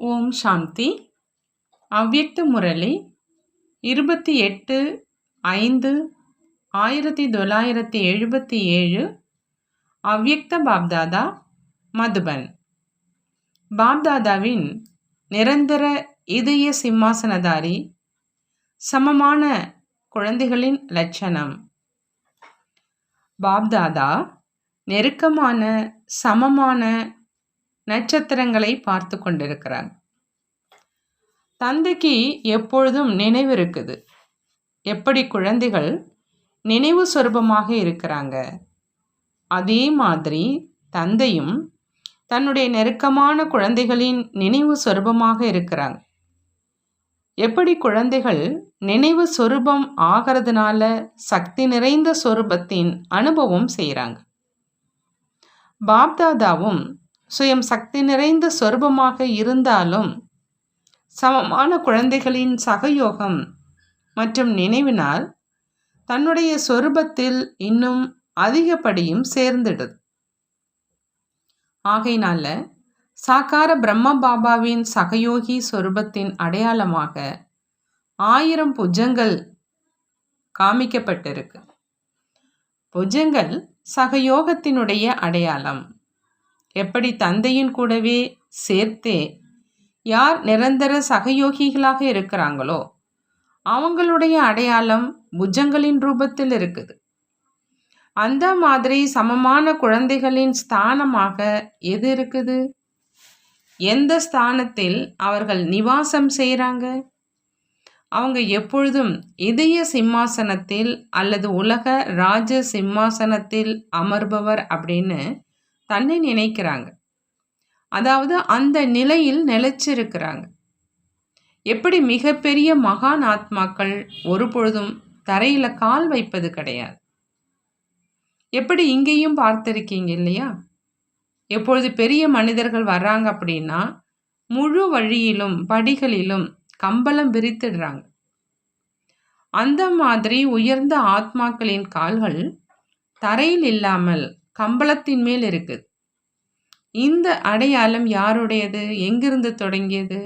ஓம் சாந்தி. அவ்யக்த முரளி இருபத்தி எட்டு ஐந்து ஆயிரத்தி தொள்ளாயிரத்தி எழுபத்தி ஏழு அவ்யக்த பாப்தாதா மதுபன். பாப்தாதாவின் நிரந்தர இதய சிம்மாசனதாரி சமமான குழந்தைகளின் லட்சணம். பாப்தாதா நெருக்கமான சமமான நட்சத்திரங்களை பார்த்து கொண்டிருக்கிறாங்க தந்தைக்கு எப்பொழுதும் நினைவு இருக்குது. எப்படி குழந்தைகள் நினைவு சொரூபமாக இருக்கிறாங்க? அதே மாதிரி தந்தையும் தன்னுடைய நெருக்கமான குழந்தைகளின் நினைவு சொரூபமாக இருக்கிறாங்க எப்படி குழந்தைகள் நினைவு சொரூபம் ஆகிறதுனால சக்தி நிறைந்த சொரூபத்தின் அனுபவம் செய்கிறாங்க பாப்தாதாவும் சுயம் சக்தி நிறைந்த சொரூபமாக இருந்தாலும் சமமான குழந்தைகளின் சகயோகம் மற்றும் நினைவினால் தன்னுடைய சொரூபத்தில் இன்னும் அதிகப்படியும் சேர்ந்துடுது ஆகையினால சாக்கார பிரம்ம பாபாவின் சகயோகி சொருபத்தின் அடையாளமாக ஆயிரம் புஜங்கள் காமிக்கப்பட்டிருக்கு. புஜங்கள் சகயோகத்தினுடைய அடையாளம். எப்படி தந்தையின் கூடவே சேர்த்தே யார் நிரந்தர சகயோகிகளாக இருக்கிறாங்களோ அவங்களுடைய அடையாளம் புஜங்களின் ரூபத்தில் இருக்குது. அந்த மாதிரி சமமான குழந்தைகளின் ஸ்தானமாக எது இருக்குது? எந்த ஸ்தானத்தில் அவர்கள் நிவாசம் செய்கிறாங்க? அவங்க எப்பொழுதும் இதய சிம்மாசனத்தில் அல்லது உலக ராஜ சிம்மாசனத்தில் அமர்பவர் அப்படின்னு தன்னை நினைக்கிறாங்க. அதாவது அந்த நிலையில் நிலைச்சிருக்கிறாங்க. எப்படி மிகப்பெரிய மகான் ஆத்மாக்கள் ஒரு பொழுதும் தரையில் கால் வைப்பது கிடையாது. எப்படி இங்கேயும் பார்த்துருக்கீங்க இல்லையா? எப்பொழுது பெரிய மனிதர்கள் வர்றாங்க அப்படின்னா முழு வழியிலும் படிகளிலும் கம்பளம் விரித்திடுறாங்க. அந்த மாதிரி உயர்ந்த ஆத்மாக்களின் கால்கள் தரையில் இல்லாமல் கம்பளத்தின் மேல் இருக்குது இந்த அடையாளம் யாருடையது? எங்கிருந்து தொடங்கியது?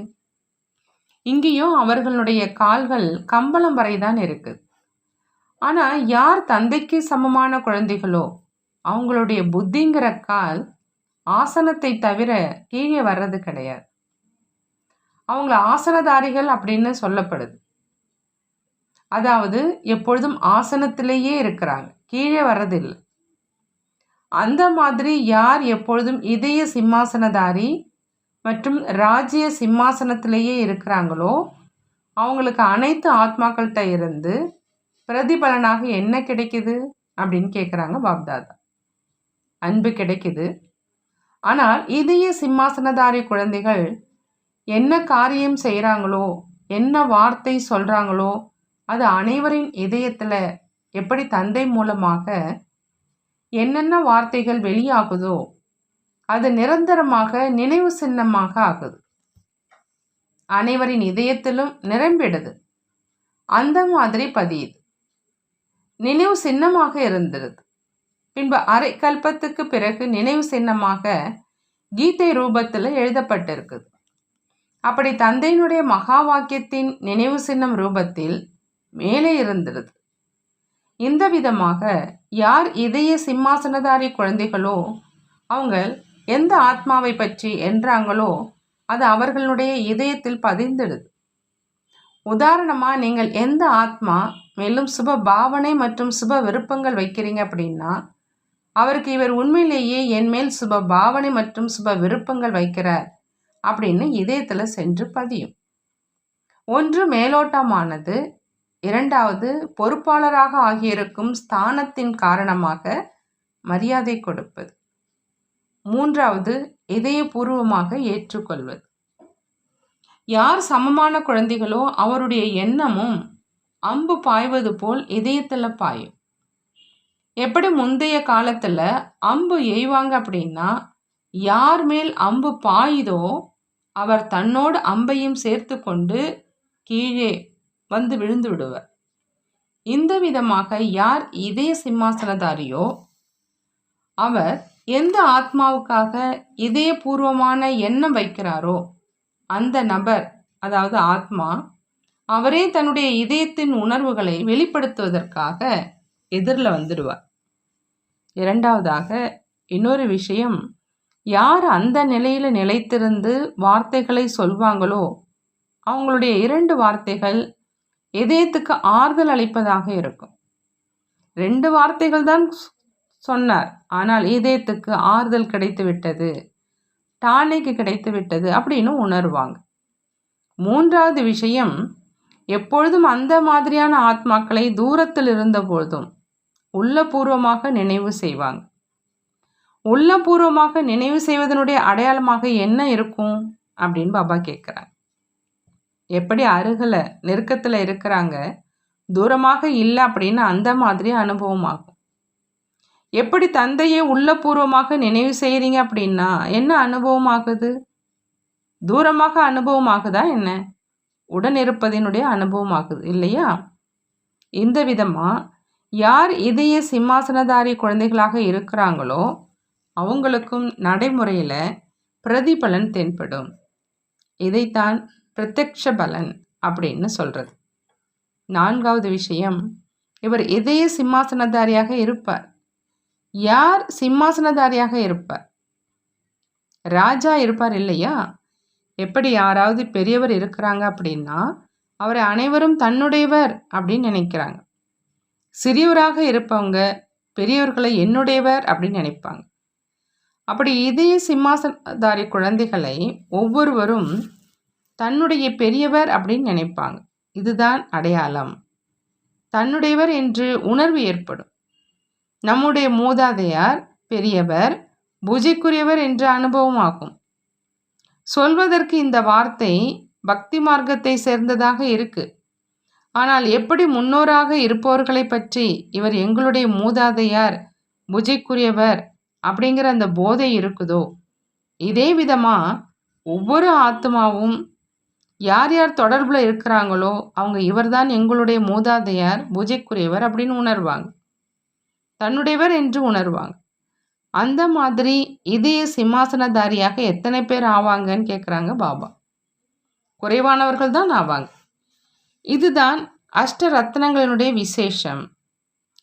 இங்கேயும் அவர்களுடைய கால்கள் கம்பளம் வரைதான் இருக்குது ஆனால் யார் தந்தைக்கு சமமான குழந்தைகளோ அவங்களுடைய புத்திங்கிற கால் ஆசனத்தை தவிர கீழே வர்றது கிடையாது. அவங்கள ஆசனதாரிகள் அப்படின்னு சொல்லப்படுது. அதாவது எப்பொழுதும் ஆசனத்திலேயே இருக்கிறாங்க. கீழே வர்றதில்லை. அந்த மாதிரி யார் எப்பொழுதும் இதய சிம்மாசனதாரி மற்றும் ராஜ்ய சிம்மாசனத்திலேயே இருக்கிறாங்களோ அவங்களுக்கு அனைத்து ஆத்மாக்கள்கிட்ட இருந்து பிரதிபலனாக என்ன கிடைக்குது அப்படின்னு கேட்குறாங்க பாப்தாதா. அன்பு கிடைக்குது. ஆனால் இதய சிம்மாசனதாரி குழந்தைகள் என்ன காரியம் செய்கிறாங்களோ என்ன வார்த்தை சொல்கிறாங்களோ அது அனைவரின் இதயத்தில் எப்படி தந்தை மூலமாக என்னென்ன வார்த்தைகள் வெளியாகுதோ அது நிரந்தரமாக நினைவு சின்னமாக ஆகுது. அனைவரின் இதயத்திலும் நிரம்பிடுது. அந்த மாதிரி பதியுது. நினைவு சின்னமாக இருந்திருது. பின்பு அரை கல்பத்துக்கு பிறகு நினைவு சின்னமாக கீதை ரூபத்தில் எழுதப்பட்டிருக்குது. அப்படி தந்தையினுடைய மகா வாக்கியத்தின் நினைவு சின்னம் ரூபத்தில் மேலே இருந்திருது. இந்த விதமாக யார் இதய சிம்மாசனதாரி குழந்தைகளோ அவங்க எந்த ஆத்மாவை பற்றி என்றாங்களோ அது அவர்களுடைய இதயத்தில் பதிந்துடுது. உதாரணமாக நீங்கள் எந்த ஆத்மா மேலும் சுப பாவனை மற்றும் சுப விருப்பங்கள் வைக்கிறீங்க அப்படின்னா அவருக்கு இவர் உண்மையிலேயே என் மேல் சுப பாவனை மற்றும் சுப விருப்பங்கள் வைக்கிறார் அப்படின்னு இதயத்தில் சென்று பதியும். ஒன்று மேலோட்டமானது இரண்டாவது பொறுப்பாளராக ஆகியிருக்கும் ஸ்தானத்தின் காரணமாக மரியாதை கொடுப்பது. மூன்றாவது இதயபூர்வமாக ஏற்றுக்கொள்வது. யார் சமமான குழந்தைகளோ அவருடைய எண்ணமும் அம்பு பாய்வது போல் இதயத்தில் பாயும். எப்படி முந்தைய காலத்தில் அம்பு எய்வாங்க அப்படின்னா யார் மேல் அம்பு பாயுதோ அவர் தன்னோடு அம்பையும் சேர்த்து கொண்டு கீழே வந்து விழுந்து விடுவர் இந்த விதமாக யார் இதய சிம்மாசனதாரியோ அவர் எந்த ஆத்மாவுக்காக இதயபூர்வமான எண்ணம் வைக்கிறாரோ அந்த நபர் அதாவது ஆத்மா அவரே தன்னுடைய இதயத்தின் உணர்வுகளை வெளிப்படுத்துவதற்காக எதிரில் வந்துடுவார். இரண்டாவதாக இன்னொரு விஷயம் யார் அந்த நிலையில் நிலைத்திருந்து வார்த்தைகளை சொல்வாங்களோ அவங்களுடைய இரண்டு வார்த்தைகள் இதயத்துக்கு ஆறுதல் அளிப்பதாக இருக்கும். ரெண்டு வார்த்தைகள் தான் சொன்னார். ஆனால் இதயத்துக்கு ஆறுதல் கிடைத்து விட்டது டானிக்கு கிடைத்து விட்டது அப்படின்னு உணர்வாங்க. மூன்றாவது விஷயம் எப்பொழுதும் அந்த மாதிரியான ஆத்மாக்களை தூரத்தில் இருந்த பொழுதும் உள்ளபூர்வமாக நினைவு செய்வாங்க. உள்ளபூர்வமாக நினைவு செய்வதனுடைய அடையாளமாக என்ன இருக்கும் அப்படின்னு பாபா கேட்குறாங்க எப்படி அருகில் நெருக்கத்தில் இருக்கிறாங்க? தூரமாக இல்லை அப்படின்னு அந்த மாதிரி அனுபவம் ஆகும் எப்படி தந்தையை உள்ளபூர்வமாக நினைவு செய்கிறீங்க அப்படின்னா என்ன அனுபவம் ஆகுது தூரமாக அனுபவம் ஆகுதா என்ன? உடன் இருப்பதினுடைய அனுபவம் ஆகுது இல்லையா? இந்த விதமாக யார் இதய சிம்மாசனதாரி குழந்தைகளாக இருக்கிறாங்களோ அவங்களுக்கும் நடைமுறையில் பிரதிபலன் தென்படும். இதைத்தான் பிரத்யக்ஷ பலன் அப்படின்னு சொல்கிறது நான்காவது விஷயம் இவர் இதய சிம்மாசனதாரியாக இருப்பார். யார் சிம்மாசனதாரியாக இருப்பார்? ராஜா இருப்பார் இல்லையா? எப்படி யாராவது பெரியவர் இருக்கிறாங்க அப்படின்னா அவரை அனைவரும் தன்னுடையவர் அப்படின்னு நினைக்கிறாங்க. சிறியவராக இருப்பவங்க பெரியவர்களை என்னுடையவர் அப்படின்னு நினைப்பாங்க. அப்படி இதய சிம்மாசனதாரி குழந்தைகளை ஒவ்வொருவரும் தன்னுடைய பெரியவர் அப்படின்னு நினைப்பாங்க. இதுதான் அடையாளம். தன்னுடையவர் என்று உணர்வு ஏற்படும். நம்முடைய மூதாதையார் பெரியவர் பூஜைக்குரியவர் என்ற அனுபவம் ஆகும். சொல்வதற்கு இந்த வார்த்தை பக்தி மார்க்கத்தை சேர்ந்ததாக இருக்கு. ஆனால் எப்படி முன்னோராக இருப்பவர்களை பற்றி இவர் எங்களுடைய மூதாதையார் பூஜைக்குரியவர் அப்படிங்கிற அந்த போதை இருக்குதோ? இதே விதமாக ஒவ்வொரு ஆத்மாவும் யார் யார் தொடர்பில் இருக்கிறாங்களோ அவங்க இவர்தான் எங்களுடைய மூதாதையார் பூஜைக்குரியவர் அப்படின்னு உணர்வாங்க. தன்னுடையவர் என்று உணர்வாங்க. அந்த மாதிரி இதய சிம்மாசனதாரியாக எத்தனை பேர் ஆவாங்கன்னு கேட்குறாங்க பாபா. குறைவானவர்கள் தான் ஆவாங்க. இதுதான் அஷ்ட ரத்னங்களினுடைய விசேஷம்.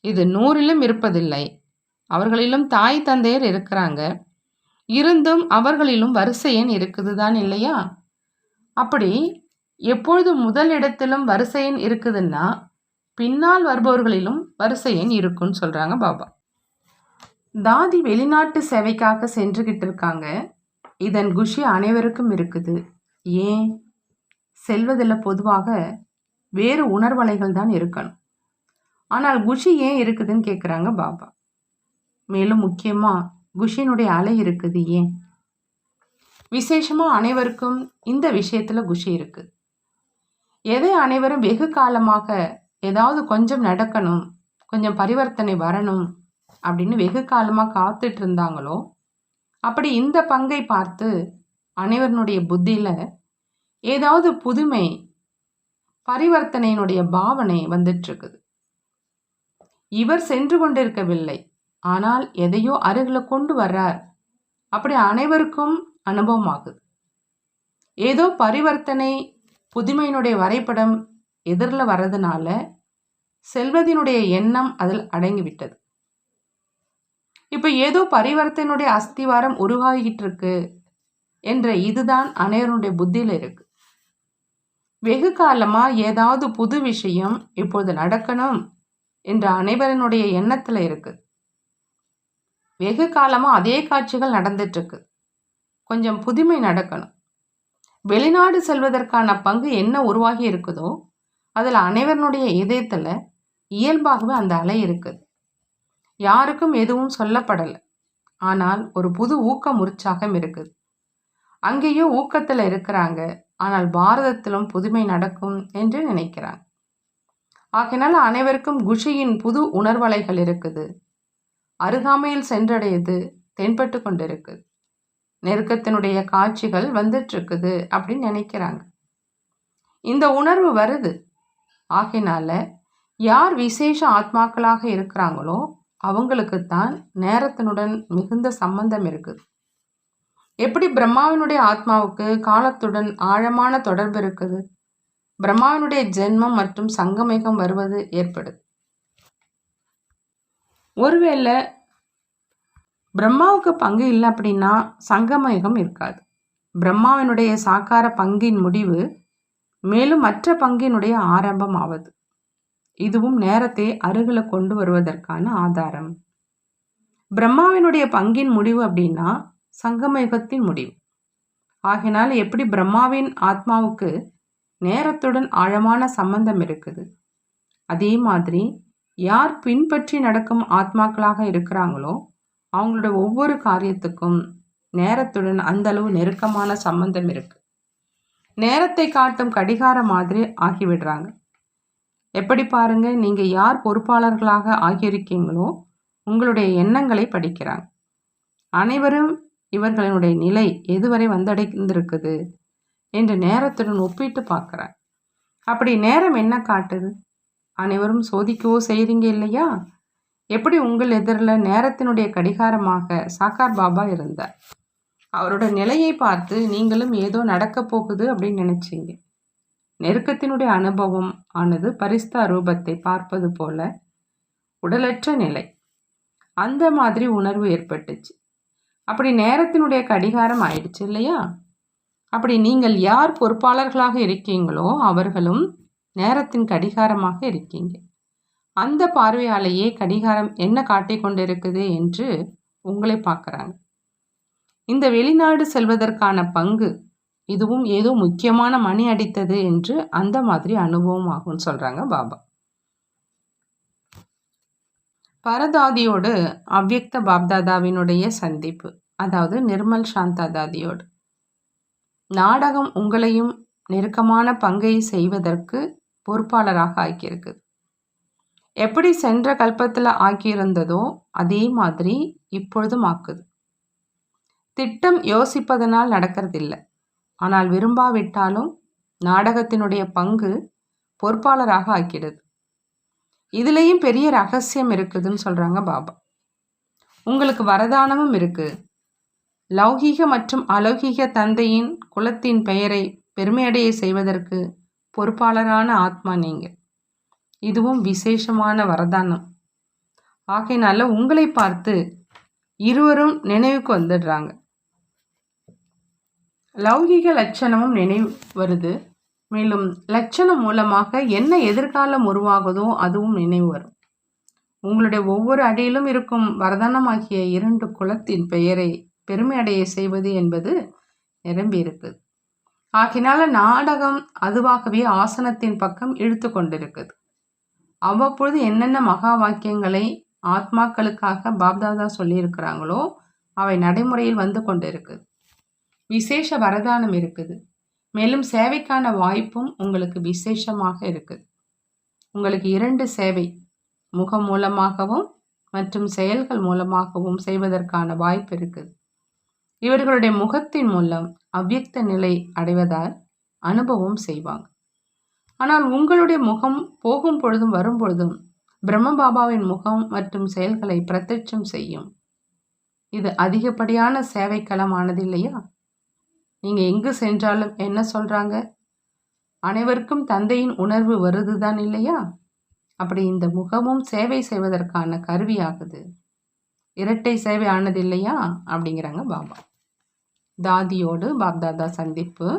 இது நூறிலும் இருப்பதில்லை. அவர்களிலும் தாய் தந்தையர் இருக்கிறாங்க. இருந்தும் அவர்களிலும் வரிசை எண் இருக்குது தான் இல்லையா? அப்படி எப்பொழுது முதல் இடத்திலும் வரிசை எண் இருக்குதுன்னா பின்னால் வருபவர்களிலும் வரிசை எண் இருக்குன்னு சொல்கிறாங்க பாபா. தாதி வெளிநாட்டு சேவைக்காக சென்றுக்கிட்டு இருக்காங்க. இதன் குஷி அனைவருக்கும் இருக்குது. ஏன்? செல்வதில் பொதுவாக வேறு உணர்வலைகள் தான் இருக்கணும். ஆனால் குஷி ஏன் இருக்குதுன்னு கேட்குறாங்க பாபா. மேலும் முக்கியமாக குஷினுடைய அலை இருக்குது ஏன்? விசேஷமாக அனைவருக்கும் இந்த விஷயத்தில் குஷி இருக்குது எதை அனைவரும் வெகு காலமாக ஏதாவது கொஞ்சம் நடக்கணும் கொஞ்சம் பரிவர்த்தனை வரணும் அப்படின்னு வெகு காலமாக காத்துட்டு இருந்தாங்களோ அப்படி இந்த பங்கை பார்த்து அனைவருடைய புத்தியில் ஏதாவது புதுமை பரிவர்த்தனையினுடைய பாவனை வந்துட்டுருக்குது இவர் சென்று கொண்டிருக்கவில்லை ஆனால் எதையோ அருகில் கொண்டு வர்றார். அப்படி அனைவருக்கும் அனுபவம் ஆகுது ஏதோ பரிவர்த்தனை புதுமையினுடைய வரைபடம் எதிரில் வர்றதுனால செல்வதினுடைய எண்ணம் அதில் அடங்கிவிட்டது. இப்போ ஏதோ பரிவர்த்தனுடைய அஸ்திவாரம் உருவாகிட்டு இருக்கு என்ற இதுதான் அனைவருடைய புத்தியில் இருக்கு. வெகு காலமாக ஏதாவது புது விஷயம் இப்போது நடக்கணும் என்ற அனைவரனுடைய எண்ணத்தில் இருக்கு. வெகு காலமாக அதே காட்சிகள் நடந்துட்டுருக்கு. கொஞ்சம் புதுமை நடக்கணும். வெளிநாடு செல்வதற்கான பங்கு என்ன உருவாகி இருக்குதோ அதில் அனைவருடைய இதயத்தில் இயல்பாகவே அந்த அலை இருக்குது. யாருக்கும் எதுவும் சொல்லப்படலை. ஆனால் ஒரு புது ஊக்கம் உற்சாகம் இருக்குது. அங்கேயும் ஊக்கத்தில் இருக்கிறாங்க. ஆனால் பாரதத்திலும் புதுமை நடக்கும் என்று நினைக்கிறாங்க. ஆகையினால் அனைவருக்கும் குஷியின் புது உணர்வலைகள் இருக்குது. அருகாமையில் சென்றடையது தென்பட்டு கொண்டிருக்குது. நெருக்கத்தினுடைய காட்சிகள் வந்துட்டுருக்குது அப்படின்னு நினைக்கிறாங்க. இந்த உணர்வு வருது. ஆகினால யார் விசேஷ ஆத்மாக்களாக இருக்கிறாங்களோ அவங்களுக்குத்தான் நேரத்தினுடன் மிகுந்த சம்பந்தம் இருக்குது. எப்படி பிரம்மாவினுடைய ஆத்மாவுக்கு காலத்துடன் ஆழமான தொடர்பு இருக்குது? பிரம்மாவினுடைய ஜென்மம் மற்றும் சங்கமேகம் வருவது ஏற்படுது. ஒருவேளை பிரம்மாவுக்கு பங்கு இல்லை அப்படின்னா சங்கமயுகம் இருக்காது. பிரம்மாவினுடைய சாக்கார பங்கின் முடிவு மேலும் மற்ற பங்கினுடைய ஆரம்பம் ஆவது இதுவும் நேரத்தை அருகில் கொண்டு வருவதற்கான ஆதாரம். பிரம்மாவினுடைய பங்கின் முடிவு அப்படின்னா சங்கமயுகத்தின் முடிவு. ஆகினால் எப்படி பிரம்மாவின் ஆத்மாவுக்கு நேரத்துடன் ஆழமான சம்பந்தம் இருக்குது? அதே மாதிரி யார் பின்பற்றி நடக்கும் ஆத்மாக்களாக இருக்கிறாங்களோ அவங்களோட ஒவ்வொரு காரியத்துக்கும் நேரத்துடன் அந்த அளவு நெருக்கமான சம்பந்தம் இருக்கு. நேரத்தை காட்டும் கடிகார மாதிரி ஆகிவிடுறாங்க. எப்படி பாருங்க நீங்க யார் பொறுப்பாளர்களாக ஆகியிருக்கீங்களோ உங்களுடைய எண்ணங்களை படிக்கிறாங்க. அனைவரும் இவர்களுடைய நிலை எதுவரை வந்தடைந்திருக்குது என்று நேரத்துடன் ஒப்பிட்டு பார்க்குறாங்க. அப்படி நேரம் என்ன காட்டுது? அனைவரும் சோதிக்கவோ செய்கிறீங்க இல்லையா? எப்படி உங்கள் எதிரில் நேரத்தினுடைய கடிகாரமாக சாக்கார் பாபா இருந்தார்? அவரோட நிலையை பார்த்து நீங்களும் ஏதோ நடக்கப் போகுது அப்படின்னு நினச்சிங்க. நெருக்கத்தினுடைய அனுபவம் ஆனது பரிஸ்தா ரூபத்தை பார்ப்பது போல உடலற்ற நிலை. அந்த மாதிரி உணர்வு ஏற்பட்டுச்சு. அப்படி நேரத்தினுடைய கடிகாரம் ஆயிடுச்சு இல்லையா? அப்படி நீங்கள் யார் பொறுப்பாளர்களாக இருக்கீங்களோ அவர்களும் நேரத்தின் கடிகாரமாக இருக்கீங்க. அந்த பார்வையாலேயே கடிகாரம் என்ன காட்டிக் கொண்டிருக்குது என்று உங்களை பார்க்குறாங்க. இந்த வெளிநாடு செல்வதற்கான பங்கு இதுவும் ஏதோ முக்கியமான மணி அடித்தது என்று அந்த மாதிரி அனுபவம் ஆகும்னு சொல்கிறாங்க பாபா. பரதாதியோடு அவ்யக்த பாப்தாதாவினுடைய சந்திப்பு அதாவது நிர்மல் சாந்தா தாதியோடு நாடகம் உங்களையும் நெருக்கமான பங்கை செய்வதற்கு பொறுப்பாளராக ஆக்கியிருக்குது எப்படி சென்ற கல்பத்தில் ஆக்கியிருந்ததோ அதே மாதிரி இப்பொழுதும் ஆக்குது. திட்டம் யோசிப்பதனால் நடக்கிறதில்லை. ஆனால் விரும்பாவிட்டாலும் நாடகத்தினுடைய பங்கு பொறுப்பாளராக ஆக்கிடுது. இதுலேயும் பெரிய ரகசியம் இருக்குதுன்னு சொல்கிறாங்க பாபா. உங்களுக்கு வரதானமும் இருக்குது லௌகீக மற்றும் அலௌகீக தந்தையின் குலத்தின் பெயரை பெருமையடைய செய்வதற்கு பொறுப்பாளரான ஆத்மா நீங்கள் இதுவும் விசேஷமான வரதானம். ஆகையினால உங்களை பார்த்து இருவரும் நினைவுக்கு வந்துடுறாங்க. லௌகிக லட்சணமும் நினைவு வருது. மேலும் லட்சணம் மூலமாக என்ன எதிர்காலம் உருவாகுதோ அதுவும் நினைவு வரும். உங்களுடைய ஒவ்வொரு அடியிலும் இருக்கும் வரதானமாகிய இரண்டு குலத்தின் பெயரை பெருமை அடைய செய்வது என்பது நிரம்பி இருக்குது. ஆகினால நாடகம் அதுவாகவே ஆசனத்தின் பக்கம் இழுத்து கொண்டிருக்குது. அவ்வப்பொழுது என்னென்ன மகா வாக்கியங்களை ஆத்மாக்களுக்காக பாப்தாதா சொல்லியிருக்கிறாங்களோ அவை நடைமுறையில் வந்து கொண்டு இருக்குது விசேஷ வரதானம் இருக்குது. மேலும் சேவைக்கான வாய்ப்பும் உங்களுக்கு விசேஷமாக இருக்குது. உங்களுக்கு இரண்டு சேவை முகம் மூலமாகவும் மற்றும் செயல்கள் மூலமாகவும் செய்வதற்கான வாய்ப்பு இருக்குது. இவர்களுடைய முகத்தின் மூலம் அவ்வியக்த நிலை அடைவதால் அனுபவம் செய்வாங்க. ஆனால் உங்களுடைய முகம் போகும் பொழுதும் வரும் பொழுதும் பிரம்ம பாபாவின் முகம் மற்றும் செயல்களை பிரத்யட்சம் செய்யும். இது அதிகப்படியான சேவைக்களமானது இல்லையா? நீங்கள் எங்கு சென்றாலும் என்ன சொல்கிறாங்க அனைவருக்கும் தந்தையின் உணர்வு வருதுதான் இல்லையா? அப்படி இந்த முகமும் சேவை செய்வதற்கான கருவியாகுது. இரட்டை சேவை ஆனது இல்லையா? அப்படிங்கிறாங்க பாபா. தாதியோடு பாப்தாதா சந்திப்பு.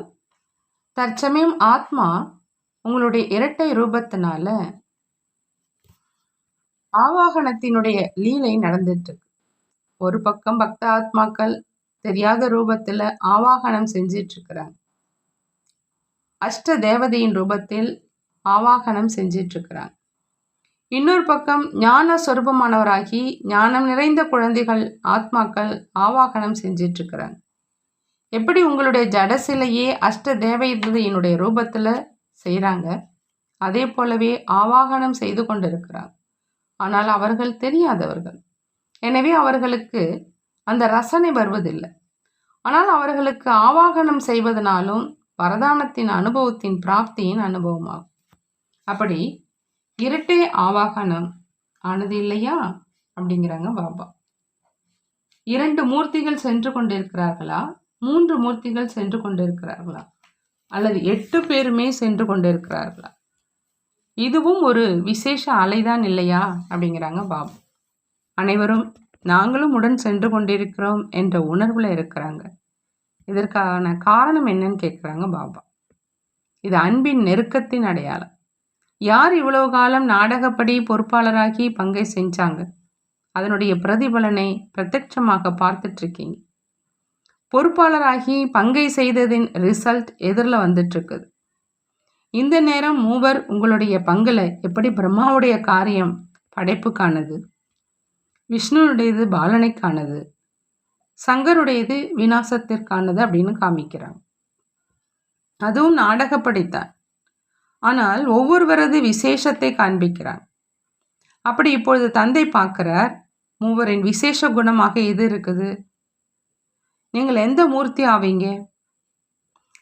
தற்சமயம் ஆத்மா உங்களுடைய இரட்டை ரூபத்தினால ஆவாகனத்தினுடைய லீலை நடந்துட்டு ஒரு பக்கம் பக்த ஆத்மாக்கள் தெரியாத ரூபத்தில் ஆவாகனம் செஞ்சிட்டு இருக்கிறாங்க அஷ்ட தேவதையின் ரூபத்தில் ஆவாகனம் செஞ்சிட்டு இருக்கிறாங்க இன்னொரு பக்கம் ஞான சொரூபமானவராகி ஞானம் நிறைந்த குழந்தைகள் ஆத்மாக்கள் ஆவாகனம் செஞ்சிட்டு இருக்கிறாங்க எப்படி உங்களுடைய ஜடசிலையே அஷ்ட தேவதையினுடைய ரூபத்தில் செய்கிறாங்க அதே போலவே ஆவாகனம் செய்து கொண்டிருக்கிறாங்க ஆனால் அவர்கள் தெரியாதவர்கள். எனவே அவர்களுக்கு அந்த ரசனை வருவதில்லை. ஆனால் அவர்களுக்கு ஆவாகனம் செய்வதனாலும் வரதானத்தின் அனுபவத்தின் பிராப்தியின் அனுபவமாகும். அப்படி இரட்டை ஆவாகனம் ஆனது இல்லையா? அப்படிங்கிறாங்க பாபா. இரண்டு மூர்த்திகள் சென்று கொண்டிருக்கிறார்களா? மூன்று மூர்த்திகள் சென்று கொண்டிருக்கிறார்களா? அல்லது எட்டு பேருமே சென்று கொண்டிருக்கிறார்களா? இதுவும் ஒரு விசேஷ அலைதான் இல்லையா? அப்படிங்கிறாங்க பாபு. அனைவரும் நாங்களும் உடன் சென்று கொண்டிருக்கிறோம் என்ற உணர்வில் இருக்கிறாங்க. இதற்கான காரணம் என்னன்னு கேட்குறாங்க பாபா. இது அன்பின் நெருக்கத்தின் அடையாளம். யார் இவ்வளவு காலம் நாடகப்படி பொறுப்பாளராகி பங்கை செஞ்சாங்க? அதனுடைய பிரதிபலனை பிரத்யட்சமாக பார்த்துட்ருக்கீங்க பொறுப்பாளராகி பங்கை செய்ததின் ரிசல்ட் எதிரில் வந்துட்டுருக்குது இந்த நேரம் மூவர் உங்களுடைய பங்கில் எப்படி பிரம்மாவுடைய காரியம் படைப்புக்கானது விஷ்ணுனுடையது பாலனைக்கானது சங்கருடையது விநாசத்திற்கானது அப்படின்னு காமிக்கிறாங்க. அதுவும் நாடகப்படித்தான். ஆனால் ஒவ்வொருவரது விசேஷத்தை காண்பிக்கிறான் அப்படி இப்பொழுது தந்தை பார்க்கிறார் மூவரின் விசேஷ குணமாக எது இருக்குது? நீங்கள் எந்த மூர்த்தி ஆவீங்க?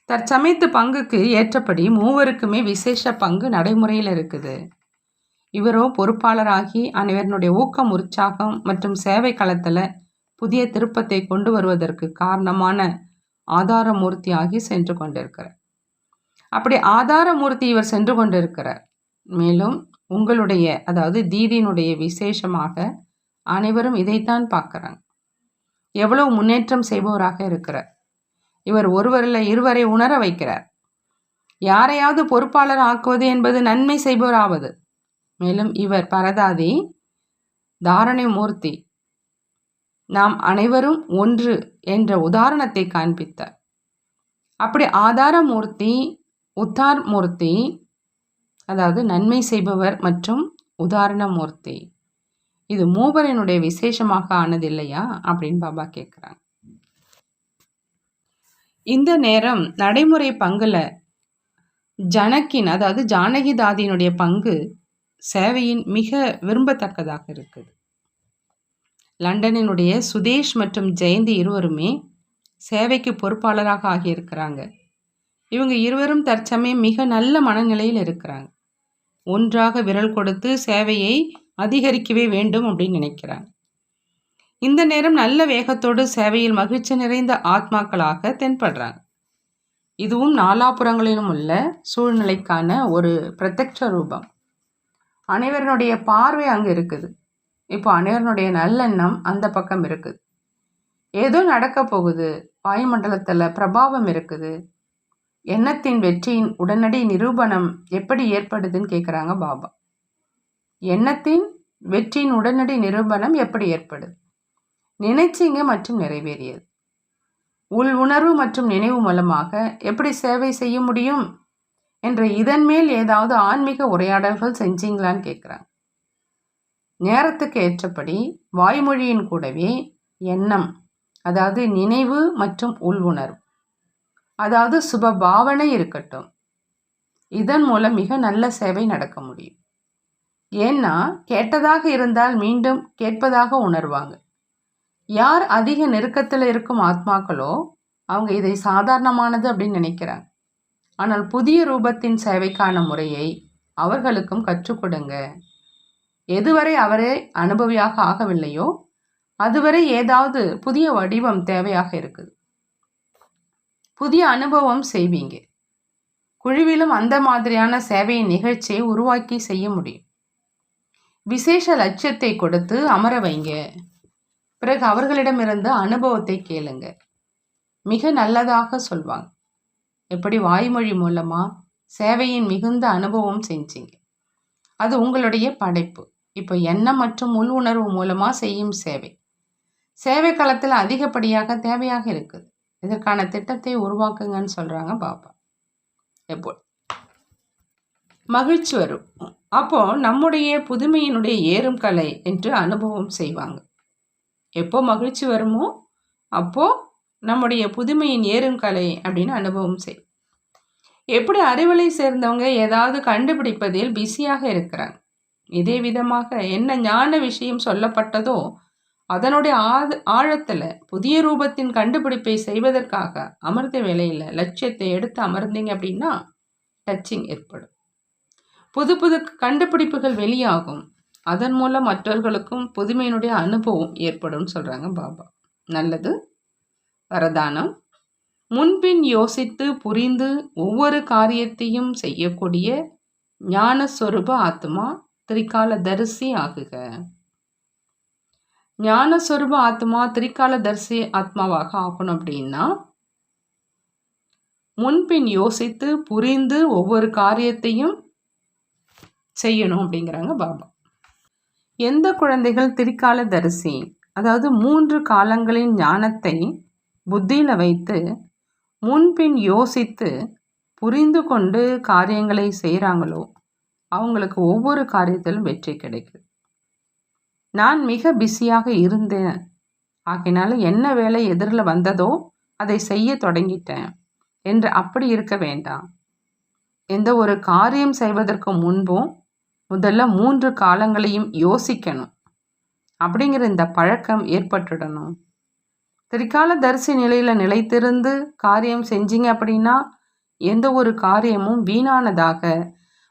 தற்சமயத்து பங்குக்கு ஏற்றபடி மூவருக்குமே விசேஷ பங்கு நடைமுறையில் இருக்குது. இவரோ பொறுப்பாளராகி அனைவருடைய ஊக்கம் உற்சாகம் மற்றும் சேவை களத்தில் புதிய திருப்பத்தை கொண்டு வருவதற்கு காரணமான ஆதாரமூர்த்தியாகி சென்று கொண்டிருக்கிறார். அப்படி ஆதாரமூர்த்தி இவர் சென்று கொண்டிருக்கிறார். மேலும் உங்களுடைய அதாவது தீதியினுடைய விசேஷமாக அனைவரும் இதைத்தான் பார்க்குறாங்க. எவ்வளவு முன்னேற்றம் செய்பவராக இருக்கிறார். இவர் ஒருவரில் இருவரை உணர வைக்கிறார். யாரையாவது பொறுப்பாளர் ஆக்குவது என்பது நன்மை செய்பவராவது. மேலும் இவர் பரதாதி தாரணை மூர்த்தி. நாம் அனைவரும் ஒன்று என்ற உதாரணத்தை காண்பித்தார். அப்படி ஆதார மூர்த்தி உத்தார் மூர்த்தி அதாவது நன்மை செய்பவர் மற்றும் உதாரண மூர்த்தி. இது மூவரினுடைய விசேஷமாக ஆனது இல்லையா அப்படின்னு பாபா கேட்குறாங்க இந்த நேரம் நடைமுறை பங்குல ஜனக்கின் அதாவது ஜானகிதாதியினுடைய பங்கு சேவையின் மிக விரும்பத்தக்கதாக இருக்குது. லண்டனினுடைய சுதேஷ் மற்றும் ஜெயந்தி இருவருமே சேவைக்கு பொறுப்பாளராக ஆகியிருக்கிறாங்க. இவங்க இருவரும் தற்சமயம் மிக நல்ல மனநிலையில் இருக்கிறாங்க. ஒன்றாக விரல் கொடுத்து சேவையை அதிகரிக்கவே வேண்டும் அப்படின்னு நினைக்கிறாங்க. இந்த நேரம் நல்ல வேகத்தோடு சேவையில் மகிழ்ச்சி நிறைந்த ஆத்மாக்களாக தென்படுறாங்க. இதுவும் நாலாபுறங்களிலும் உள்ள சூழ்நிலைக்கான ஒரு பிரத்யட்ச ரூபம். அனைவருடைய பார்வை அங்கே இருக்குது. இப்போ அனைவருடைய நல்லெண்ணம் அந்த பக்கம் இருக்குது. ஏதோ நடக்க போகுது. வாயுமண்டலத்தில் பிரபாவம் இருக்குது. எண்ணத்தின் வெற்றியின் உடனடி நிரூபணம் எப்படி ஏற்படுதுன்னு கேட்குறாங்க பாபா. எண்ணத்தின் வெற்றியின் உடனடி நிரூபணம் எப்படி ஏற்படுது? நினைச்சிங்க மற்றும் நிறைவேறியது. உள் உணர்வு மற்றும் நினைவு மூலமாக எப்படி சேவை செய்ய முடியும்? என்ற இதன் மேல் ஏதாவது ஆன்மீக உரையாடல்கள் செஞ்சீங்களான்னு கேட்குறாங்க நேரத்துக்கு ஏற்றபடி வாய்மொழியின் கூடவே எண்ணம் அதாவது நினைவு மற்றும் உள் உணர்வு அதாவது சுப பாவனை இருக்கட்டும். இதன் மூலம் மிக நல்ல சேவை நடக்க முடியும். ஏன்னா கேட்டதாக இருந்தால் மீண்டும் கேட்பதாக உணர்வாங்க. யார் அதிக நெருக்கத்தில் இருக்கும் ஆத்மாக்களோ அவங்க இதை சாதாரணமானது அப்படின்னு நினைக்கிறாங்க. ஆனால் புதிய ரூபத்தின் சேவைக்கான முறையை அவர்களுக்கும் கற்றுக் கொடுங்க எதுவரை அவரே அனுபவியாக ஆகவில்லையோ அதுவரை ஏதாவது புதிய வடிவம் தேவையாக இருக்குது. புதிய அனுபவம் செய்வீங்க. குழுவிலும் அந்த மாதிரியான சேவையின் நிகழ்ச்சியை உருவாக்கி செய்ய முடியும். விசேஷ லட்சியத்தை கொடுத்து அமர வைங்க. பிறகு அவர்களிடமிருந்து அனுபவத்தை கேளுங்க. மிக நல்லதாக சொல்வாங்க. எப்படி வாய்மொழி மூலமாக சேவையின் மிகுந்த அனுபவம் செஞ்சீங்க. அது உங்களுடைய படைப்பு. இப்போ எண்ணம் மற்றும் உள் உணர்வு மூலமாக செய்யும் சேவை. சேவை களத்தில் அதிகப்படியாக தேவையாக இருக்குது. இதற்கான திட்டத்தை உருவாக்குங்கன்னு சொல்கிறாங்க பாப்பா. எப்போ? மகிழ்ச்சி வரும். அப்போ நம்முடைய புதுமையினுடைய ஏறும் கலை என்று அனுபவம் செய்வாங்க. எப்போ மகிழ்ச்சி வருமோ அப்போ நம்முடைய புதுமையின் ஏறும் கலை அப்படின்னு அனுபவம் செய். எப்படி அறிவலை சேர்ந்தவங்க ஏதாவது கண்டுபிடிப்பதில் பிஸியாக இருக்கிறாங்க? இதே விதமாக என்ன ஞான விஷயம் சொல்லப்பட்டதோ அதனுடைய ஆழ ஆழத்தில் புதிய ரூபத்தின் கண்டுபிடிப்பை செய்வதற்காக அமர்ந்த வேலையில் லட்சியத்தை எடுத்து அமர்ந்தீங்க அப்படின்னா டச்சிங் ஏற்படும். புது புது கண்டுபிடிப்புகள் வெளியாகும். அதன் மூலம் மற்றவர்களுக்கும் புதுமையினுடைய அனுபவம் ஏற்படும் சொல்கிறாங்க பாபா. நல்லது. வரதானம். முன்பின் யோசித்து புரிந்து ஒவ்வொரு காரியத்தையும் செய்யக்கூடிய ஞானஸ்வரூப ஆத்மா திரிகால தரிசி ஆகுக. ஞானஸ்வரூப ஆத்மா திரிகால தரிசி ஆத்மாவாக ஆகணும் அப்படின்னா முன்பின் யோசித்து புரிந்து ஒவ்வொரு காரியத்தையும் செய்யணும் அப்படிங்கிறாங்க பாபா. எந்த குழந்தைகள் திரிகால தரிசி அதாவது மூன்று காலங்களின் ஞானத்தை புத்தியில் வைத்து முன்பின் யோசித்து புரிந்து கொண்டு காரியங்களை செய்கிறாங்களோ அவங்களுக்கு ஒவ்வொரு காரியத்திலும் வெற்றி கிடைக்குது. நான் மிக பிஸியாக இருந்தேன். ஆகினால என்ன வேலை எதிரில் வந்ததோ அதை செய்ய தொடங்கிட்டேன் என்று அப்படி இருக்க வேண்டாம். எந்த ஒரு காரியம் செய்வதற்கு முன்பும் முதல்ல மூன்று காலங்களையும் யோசிக்கணும். அப்படிங்கிற இந்த பழக்கம் ஏற்பட்டுடணும். திரிகால தரிசி நிலையில் நிலைத்திருந்து காரியம் செஞ்சீங்க அப்படின்னா எந்த ஒரு காரியமும் வீணானதாக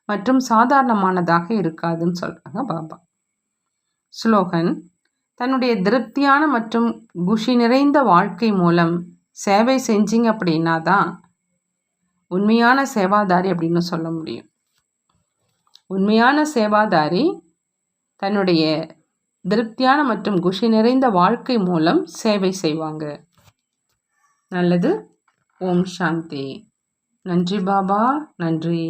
மற்றும் சாதாரணமானதாக இருக்காதுன்னு சொல்கிறாங்க பாபா. ஸ்லோகன் தன்னுடைய திருப்தியான மற்றும் குஷி நிறைந்த வாழ்க்கை மூலம் சேவை செஞ்சீங்க அப்படின்னா தான் உண்மையான சேவாதாரி அப்படின்னு சொல்ல முடியும். உண்மையான சேவாதாரி தன்னுடைய திருப்தியான மற்றும் குஷி நிறைந்த வாழ்க்கை மூலம் சேவை செய்வாங்க. நல்லது. ஓம் சாந்தி. நன்றி பாபா. நன்றி.